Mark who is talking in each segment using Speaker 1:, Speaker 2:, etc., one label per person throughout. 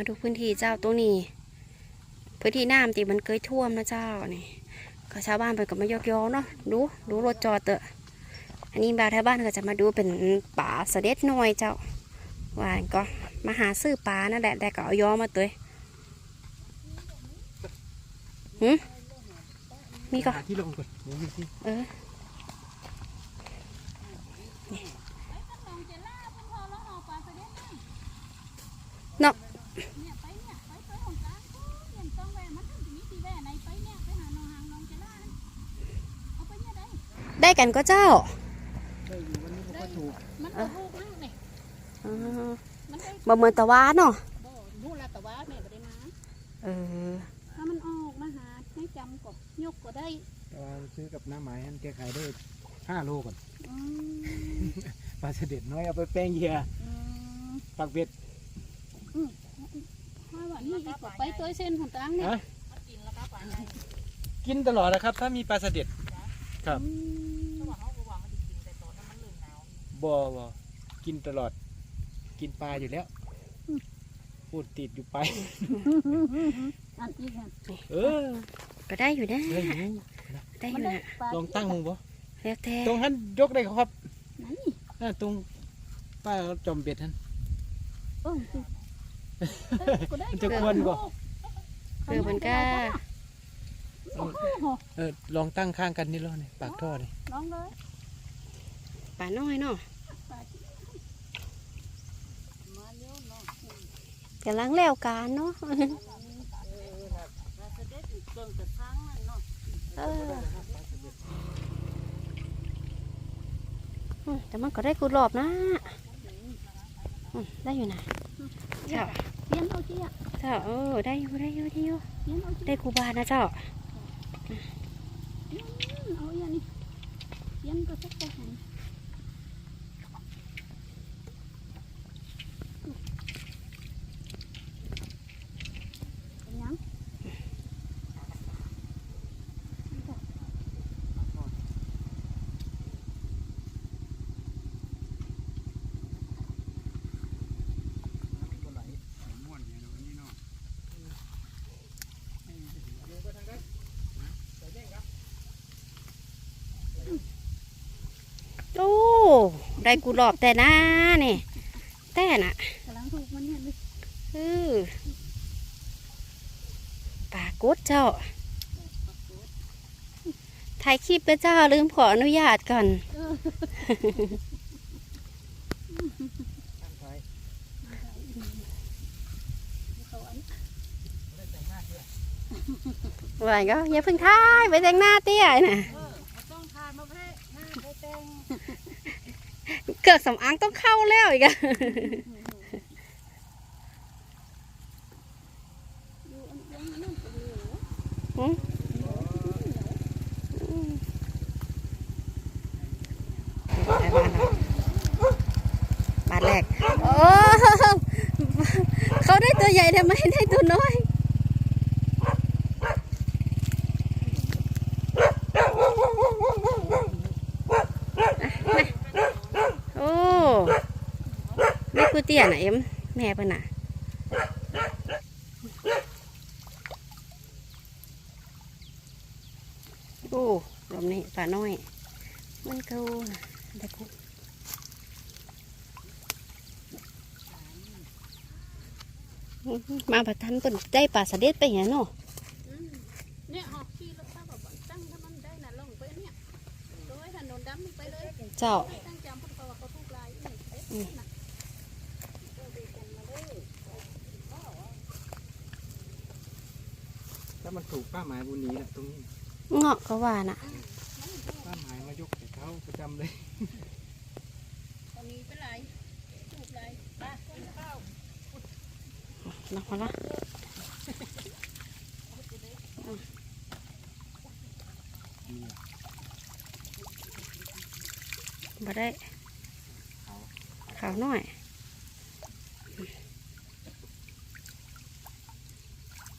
Speaker 1: มาดูพื้นที่เจ้าตรงนี้ พื้นที่น้ำที่มันเคยท่วมนะเจ้านี่ก็ชาวบ้านไปก็มายกยอเนาะดูดูรถจอดเตอะอันนี้บาวแถวบ้านก็จะมาดูเป็นป่าเสด็จหน่อยเจ้าว่าก็มาหาซื้อปลานั่นแหละแต่ก็เอายอมาเตยหืมมีก็
Speaker 2: หาที่ลงก่อนเดี๋ยวมีที่
Speaker 1: เออเนาะได้กันก็เจ้า
Speaker 2: อออยู่วันนี้ก็ถูก
Speaker 3: มันก็ลูกมากเลย
Speaker 1: อ๋อ
Speaker 3: มันได้
Speaker 1: บ่เหมือนตะวาเนาะ
Speaker 3: บูละแต่ว่าแม่ก็ได้มา
Speaker 1: เออ
Speaker 3: ถ้ามันออกมาหาให้จำก็ยกก็ได้
Speaker 2: แต่ว่าซื้อกับน้าหมายอันแกขายได้ห้าโลก่อน
Speaker 3: อืม
Speaker 2: ปลาเสด็จน้อยเอาไปแป้งเหยื่อ
Speaker 3: อืม
Speaker 2: ปักเบ็ด
Speaker 3: ราะว่านี่อีกก็ไปตัวเส้นของตังเนี่ย
Speaker 2: ฮะกินตลอดนะครับ ถ้ามีปลาเสด็จครับ
Speaker 3: อืม
Speaker 2: บ่บ่กินตลอด กินปลาอยู่แล้วพูดติดอยู่ไป
Speaker 3: อันอีกอัน
Speaker 2: เออ
Speaker 1: ก็ได้อยู่นะ
Speaker 2: เฮ้ยหนู
Speaker 1: ได้อ
Speaker 3: มัน
Speaker 1: ยู่
Speaker 3: ได้
Speaker 1: นะ
Speaker 3: ปลา
Speaker 2: ลองตั้งมึงบ่
Speaker 1: แล้วแต่
Speaker 2: ตรงนั้นยกได้ครับ
Speaker 3: ไหน
Speaker 2: อ่าตรงป้าเขาจอมเบ็ดท่าน มันจะควรบ่
Speaker 1: เออมันก็
Speaker 3: โอ้โห
Speaker 2: เออลองตั้งข้างกันนี่ล้อนี่ปากท่อนี่
Speaker 3: ลองเลย
Speaker 1: ป่าน้อยเนาะ
Speaker 3: ปลาที่มาเยอะเนาะ
Speaker 1: กำลังแล้วการเนาะ
Speaker 3: ปลาจะได้ถึงเกินกระทั่งมันเนาะ
Speaker 1: เอออืมแต่มันก็ได้กูรอบนะอืมได้อยู่นะ เจ้า
Speaker 3: เลี้ยนเอาเจี๊ย
Speaker 1: เจ้าเออได้อยู่ได้อยู่ได้อยู่
Speaker 3: เลี้ยนเอาเจี๊ย
Speaker 1: ได้กูบานะเจ้า
Speaker 3: เอาอย่างนี้เลี้ยนก็สักตัวหนึ่ง เป็นหยัง
Speaker 1: โอ้ ได้กูรอบแต่นะนี่ แต่น่ะ
Speaker 3: กำลังถูกมันเนี่ยเลย
Speaker 1: เออปลากดเจ้าถ่ายคลิปแล้วเจ้าลืมขออนุญาตก่อน
Speaker 3: เขาอัน
Speaker 1: ไหวก็อย่าเพิ่งท้ายไปแต่งหน้าเตี้ยน่ะ
Speaker 3: ต้องทานมาแพ้หน้าไปแต่ง
Speaker 1: เกิดสำอางต้องเข้าแล้วอีกอะ
Speaker 3: ดูอันยังนั่นก็ดู
Speaker 1: หืมไปบ้านเราบ้านแรก โอ้ เขาได้ตัวใหญ่ทำไมได้ตัวน้อย โอ้แม่กู เตี้ยน่ะเอ็มแม่เพิ่นน่ะโอ้ลมนี่ป่าน้อย มันกูน่ะได้กูมาประทันเปิ่นได้ป่าสะเด็ดไปเหี้ยเนาะ
Speaker 3: เนี่ยหอบขี้แล้วถ้าแบบตั้งถ้ามันได้น่ะลงไปเนี่ยโดยถนนดำไปเลย
Speaker 1: เจ้า
Speaker 3: ตั้งจำเพราะว่าเขาทุกลายนี่เอ๊ะ
Speaker 1: อืม
Speaker 3: น่ะ
Speaker 2: ถ้ามันถูกป้าหมายบุญนี้แหละตรงนี้
Speaker 1: เงาะก็ว่าน่ะ
Speaker 2: ป้าหมายมายกแต่เท้าประจำเลย
Speaker 3: ตอนนี้เป็นไรทุกลายไปข้าว
Speaker 1: นักมาละ
Speaker 2: นี่อะ
Speaker 1: บ่ได้ขาวหน่อย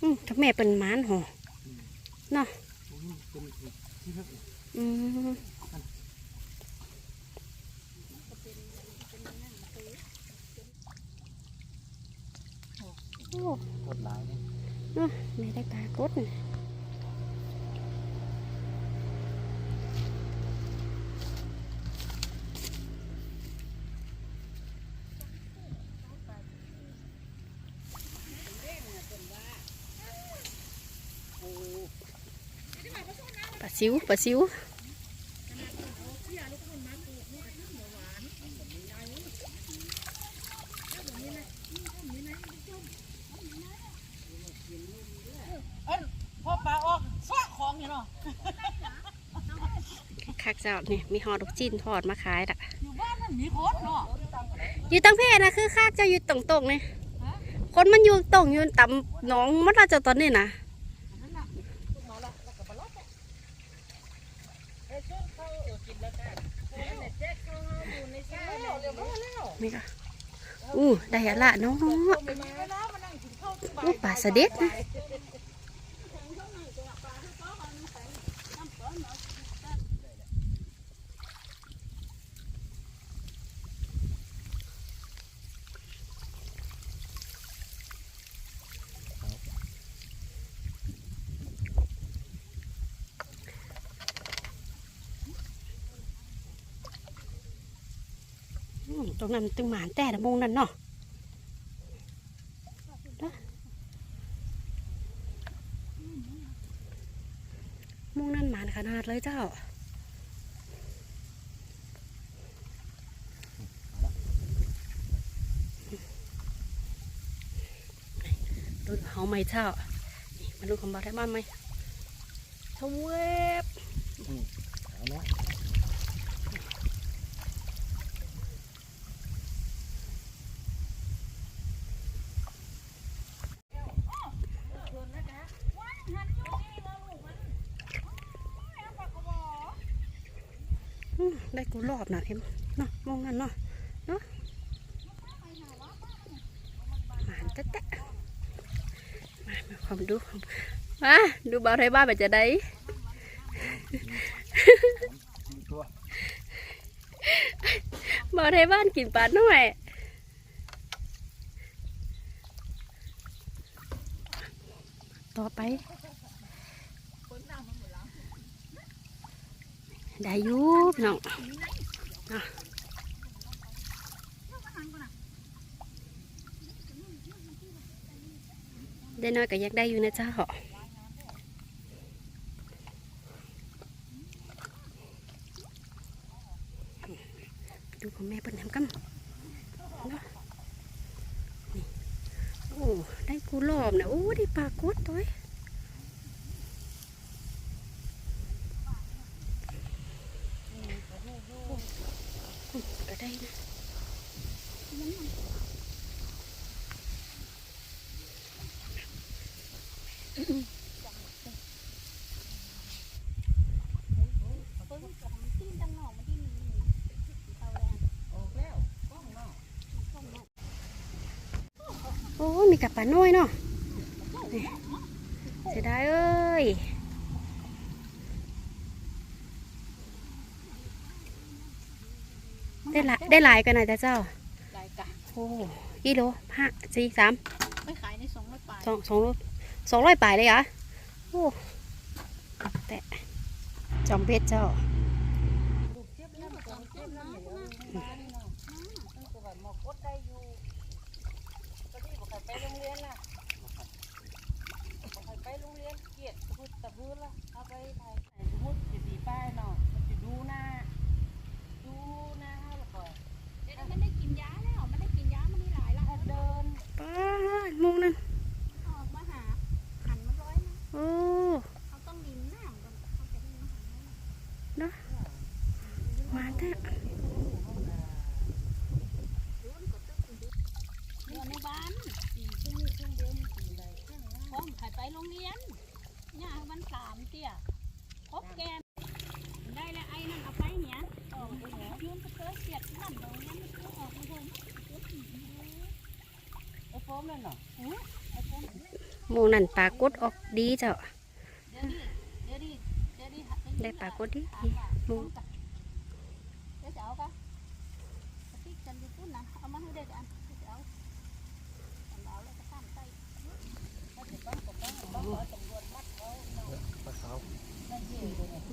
Speaker 1: อื มถ้าแม่เป็นหมานหอ
Speaker 2: โอ้ยเป็นที่เพิ่ง
Speaker 1: อืมอ้
Speaker 2: กดหลายนี่
Speaker 1: ไม่ได้ปลากดน่ะ ซิวปลาซิว
Speaker 3: พอปลาออกฟาของอยู่เนาะ
Speaker 1: คักเจ้านี่มีห่อลูกจิ้นทอดมาขายละ
Speaker 3: อยู่บ้านมันมีคนเนาะ
Speaker 1: อยู่ตังเพศนะคือคักเจ้าอยู่ตรงตรงๆนี่คนมันอยู่ตรงอยู่ต่ำหน้องมัดเราเจ้าตอนนี้นะ นี่ก็อู้ได้อะละเนาะอู้ปลาสะเด็ดนะ ตรงนั้นตึงหมานแต่ละมงนั่นเนาะมงนั่นหมานขนาดเลยเจ้าดูเฮาไหมเจ้ามาดูคำบอกได้บ้านไหมชมเว็บ
Speaker 2: เอาเนาะ
Speaker 1: ได้กูรอบนะเอ็มเนาะมองนั่นเนาะเนาะหมานแตะแตะมาความดูความมาดูบ่าวไทยบ้านแบบจะได้บ่าวไทยบ้านกินปลาหน่อยต่อไป ได้ยูพี่น้องนะได้น้อยก็อยากได้อยู่นะเจ้าหอของแม่เปิ้นทำกันเนาะนี่โอ้ได้กูรอบนะโอ้ได้ปลากดตัวเอ้ยก็ได้นะโอ้ มีกับปลาน้อยเนาะนี่เสียดายเอ้ยได้หลายได้หลายกันหน่อยจ้ะเจ้า
Speaker 3: รายการ
Speaker 1: โอ้กิโลห้าสี่สาม
Speaker 3: ไม่ขายในสองร้อยปลาย
Speaker 1: สองสองโลสองร้อยปลายเลยเหรอโอ้แต่จอมเพช
Speaker 3: รเจ้า มูนั่น
Speaker 1: ปลากดออกดีเจ้าได้ปลากดดี
Speaker 3: มู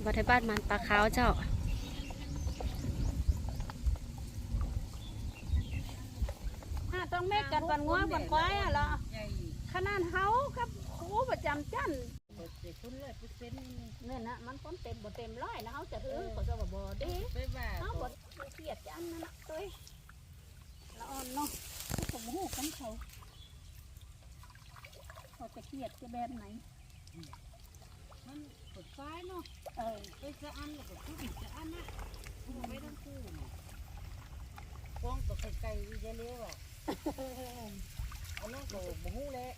Speaker 3: บัด
Speaker 1: ไยบ้านมันปลาขาวเจ้า
Speaker 3: ต้องแม่กันวันงัววันควายอะเหรอขนาดเฮากับครูประจำจันทร์เนี่ยนะมันพ้นเต็มบ่เต็มร้อยนะเฮาจะถือก็จะบ่บ่ดีเฮาบ่เครียดจันนั่นน่ะตัวละอ่อนเนาะก็บ่ฮู้กันเขาเขาจะเครียดจะแบบไหน
Speaker 4: มันกดซ้ายเนาะ
Speaker 3: เออ
Speaker 4: ไปจะอันแล้วก็ขึ้นจะอันนะขึ้นไปทั้งคู่น่ะฟ้องกับไก่ๆอีเจเลี้ยวอะ อันนั้นก็บ่ฮู้แหละ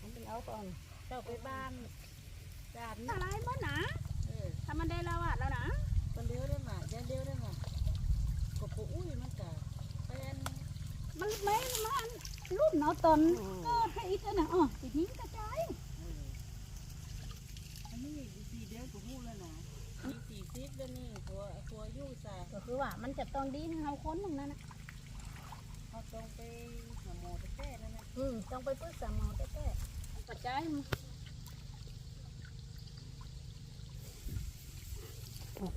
Speaker 3: มันเป็นเอาก่อน
Speaker 4: เจ้าไปบ้านจาน
Speaker 3: อะ
Speaker 4: นะ
Speaker 3: ไรบ่หนา
Speaker 4: เออ
Speaker 3: ถ้ามันได้แล้วอะแล้วนะ
Speaker 4: คนเลี้ยวได้มาจะเลี้ยวได้มาก็ปูอุ้ยมันก็เป็น
Speaker 3: มันไม่มันรุ่นเอาตอนก็ให้อีกอันน่ะอ๋อสิทิ้งกระจาย
Speaker 4: อันนี้สี่เดือนก็ฮู้แล้วนะมีสี่สิบแล้วนี่ตัวตัวยู่ซะ
Speaker 3: ก็คือว่ามันจะต้องดีให้เฮาค้นตรงนั้นนะ
Speaker 4: เขา ต้องไปหาหมอแท้ๆนั่นน่ะ
Speaker 3: อืมต้องไปปรึกษาหมอแท้ๆกระจายมัน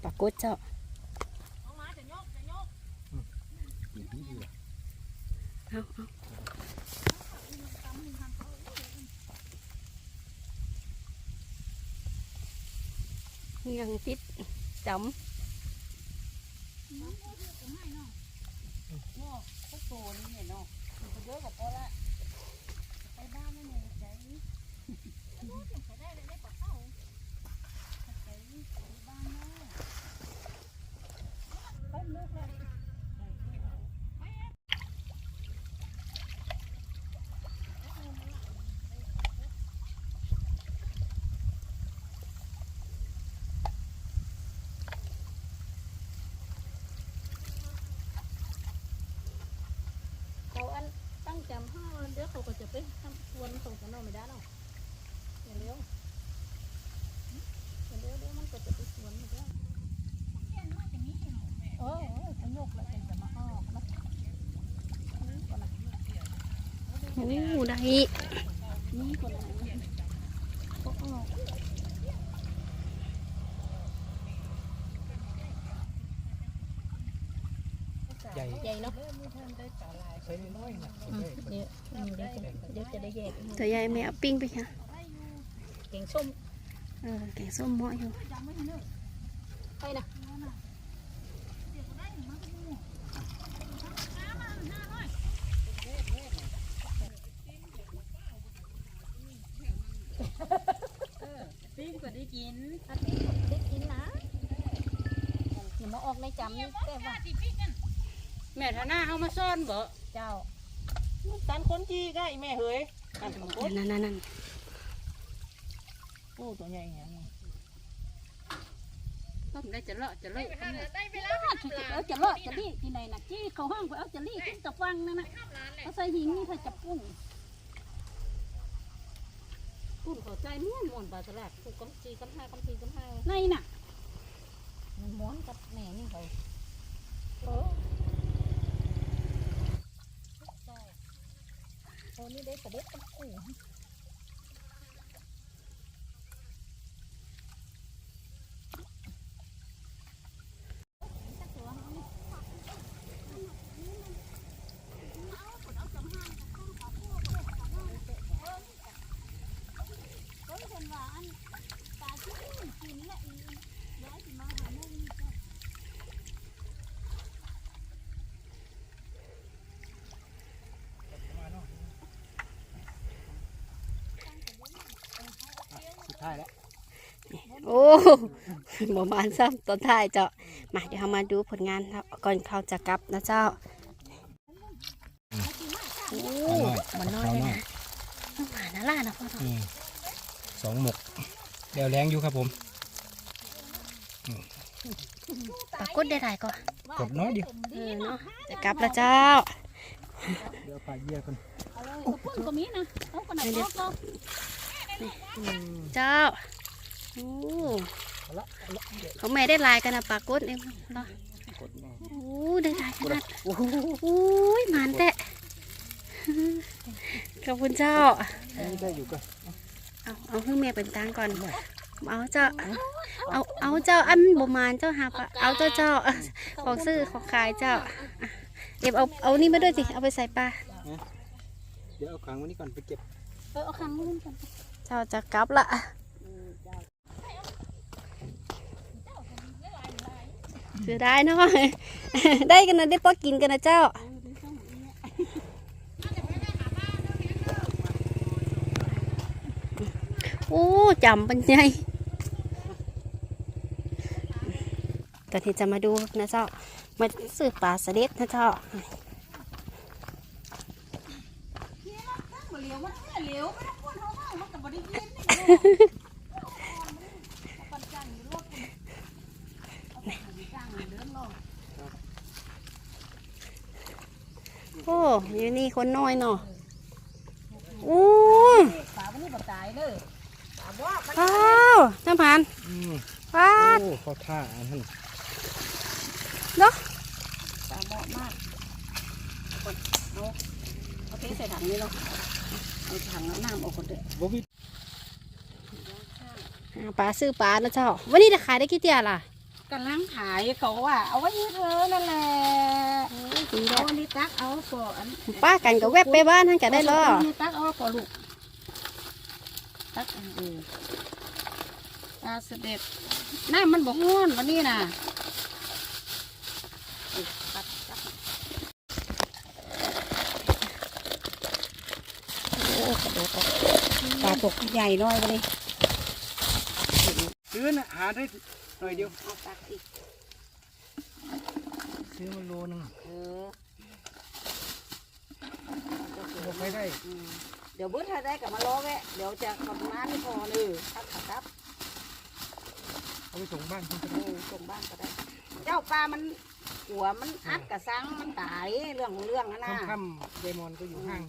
Speaker 1: ปลากดเจ้า
Speaker 4: เอามาจะยกจะยก
Speaker 2: อีกนิดเดียว
Speaker 1: เอาเอายังติดจ
Speaker 4: โพวกโซนี่เนี่ยเนาะมันเยอะกว่าพอละไปบ้านนั่นเองใจ
Speaker 3: เขาอันตั้งจำห้าเดี๋ยวเขาก็จะไปทำสวนส่งกันเอาไม่ได้หรอกเดี๋ยวเร็วเดี๋ยวเร็วเดี๋ยวมันก็จะไปสวนอีกแล้วเออเออจะยกแล้วจะมาออกนะนี่ก่อนนะำ
Speaker 1: โอ้ได้
Speaker 3: นี่ก่อนนก็ออก
Speaker 2: ใหญ่
Speaker 3: ใหญ่เนาะ
Speaker 2: ใช้น้อยๆนะ
Speaker 3: อืมเดี๋ย วอืมเดี๋ยวจะเดี๋ยวจะได้แยก
Speaker 1: ตัวใหญ่ไม่เอาปิ้งไปค่ะ
Speaker 3: แกงส้ม
Speaker 1: เออแกงส้มเหมาะอยู่
Speaker 3: ไปนะ
Speaker 4: ปิ้งก็ได้กิน
Speaker 3: ถ้าเป็นคนได้กินนะอย่ามาออกในจำนี่แต่ว่า
Speaker 4: แม่ธนาเอามาซ่อนบ่
Speaker 3: เจ้า
Speaker 4: ตันคนจีได้แม่เฮ้ยอันมันกด
Speaker 1: นั่นนั่นนั่น
Speaker 4: โอ้ตัวใหญ่อย่างนี้ต้มได้จะเลาะจะเลาะ
Speaker 3: เอาจะเลาะจะรีดที่ไหนนะจี้เขาห้างไปเอาจะรีดขึ้นกับฟังนั่นนะเขาใส่หิงนี่ถ้าจะปุ้ง
Speaker 4: พูดเข้าใจม่วนม่วนปลาตลาดผูกกำจีกำห้ากำพีกำห้า
Speaker 3: ในน่ะ
Speaker 4: มันม้วนกับแม่นี่เขา
Speaker 3: เออ โอ้นี่ได้สะเด็ดกับปู
Speaker 2: สุด ท้ายแล้ว
Speaker 1: โอ้ประมาณซ้ำต้นท้ายเจ้ามาเดี๋ยวเรามาดูผลงานครับก่อนเขาจะกลับนะเจ้าโอ้มันน้อยเลยนะน้องหมาน่าล่านะพ่อเนาะ
Speaker 2: อืมสองหมกเดี๋ยวแรงอยู่ครับผม
Speaker 1: ปรากฏได้หลายก่อน
Speaker 2: กดน้อยเดียว
Speaker 1: เออเนาะจะกลับแล้วเจ้า
Speaker 2: เดี๋ยวปลาเยี่ยกัน
Speaker 3: เอาเลยเอาปุ้งก็มีนะเอาขนาดก็ก็
Speaker 1: เจ้าโอ้
Speaker 2: เอาละเอาละเดี๋ยว
Speaker 1: ของแม่ได้หลายกันนะปรากฏเองเนาะ
Speaker 2: กดมา
Speaker 1: โอ้ได้หลายขนาด
Speaker 2: โอ้โห
Speaker 1: โอ้ยหมานแตะขอบคุณเจ้า
Speaker 2: อันนี้ได้อยู่ก็
Speaker 1: เอาเอาให้แม่เป็นตังก่อนเอาเจ้าเอาเอาเจ้าอันบ่มานเจ้าหาปะเอาเจ้าเจ้าของซื้อของขายเจ้าอะเก็บเอาเอานี่มาด้วยสิเอาไปใส่ปลา
Speaker 2: เดี๋ยวเอาขังไว้นี่ก่อนไปเก็บ
Speaker 4: เออเอาคังนู้นกัน
Speaker 1: เจ้าจะกลับละเสียดายเนาะได้กันนะได้พอกินกันนะเจ้าโอ้จำเป็นไงตอนที่จะมาดูนะเจ้ามาซื้อปลาสลิดนะเจ้า
Speaker 4: เลียวมันเลียวมัน
Speaker 1: โอ้อยู่นี่คนน้อยเนาะโอ้
Speaker 4: ปลาวันนี้บ่ตายเลยปลาว่ามัน
Speaker 1: ว้าวน้ำพัน
Speaker 2: อืม
Speaker 1: ว้า
Speaker 2: โอ้
Speaker 1: ว
Speaker 2: เขาท่าอันนั้น
Speaker 4: ปลาเหมาะมากเอาเอาเทใส่ถังนี้เนาะเอาถังน้ำออกก่อนเถอะ
Speaker 2: บ่มี
Speaker 1: อ่า ปลาซื้อปลานะเจ้า วันนี้จะขายได้กี่เตียล่ะ
Speaker 4: กำลังขายเขาว่าเอาไว้ให้เธอนั่นแหละ
Speaker 1: ดี
Speaker 4: เอา
Speaker 1: แล้ว
Speaker 4: อันนี้ตักเอาก่อน
Speaker 1: ป้ากันก็แวบไปบ้านท่านก็ได้หรอ
Speaker 4: อันนี้ตักเอาก่อนลูกตักอันเดียวปลาเสด็จน้ำมันบ่ฮ้อนวันนี้น่ะอุ๊ยตักตัก
Speaker 1: โอ้กระโดดออก
Speaker 4: ปลาตกใหญ่น้อยวันนี้
Speaker 2: ซื้ อน่ะหาได้หน่อยเดียว
Speaker 4: เอาตักอีก
Speaker 2: ซื้อมาโลนึง
Speaker 4: เออ
Speaker 2: บ่ไปได้
Speaker 4: อืมเดี๋ยวเบิ้ลถ้าได้กลับมาล้อแวะเดี๋ยวจะขับมาไม่พอเลยครับครับครับ
Speaker 2: เอาไปส่งบ้านคุณจะ
Speaker 4: เออส่งบ้านก็ได้ เจ้าปลามันหัวมันอัดกระซังมันตายเรื่องของเรื่องนะนะ
Speaker 2: ค่ำๆยายมอนก็อยู่ห้าง